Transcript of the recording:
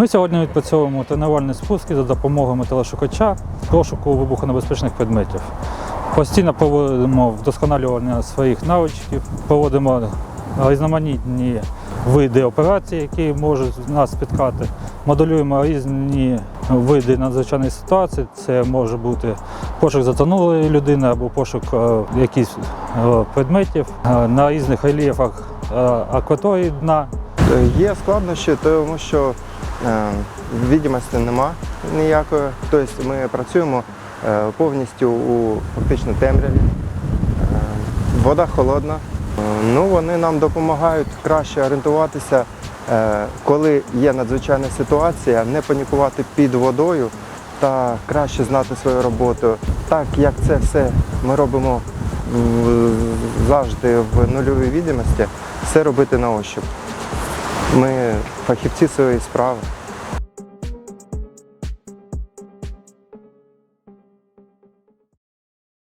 Ми сьогодні відпрацьовуємо тренувальні спуски за допомогою металошукача розшуку вибухонебезпечних предметів. Постійно проводимо вдосконалювання своїх навичків, проводимо різноманітні види операцій, які можуть нас спіткати. Моделюємо різні види надзвичайних ситуацій. Це може бути пошук затонулої людини або пошук е, якихось е, предметів е, на різних рельєфах акваторії дна. Є складнощі, тому що відомості нема ніякої. Тобто ми працюємо е, повністю у фактично темряві. Е, вода холодна. Е, ну, вони нам допомагають краще орієнтуватися, е, коли є надзвичайна ситуація, не панікувати під водою та краще знати свою роботу. Так як це все ми робимо завжди в нульовій відомості, все робити на ощуп. Ми фахівці своєї справи.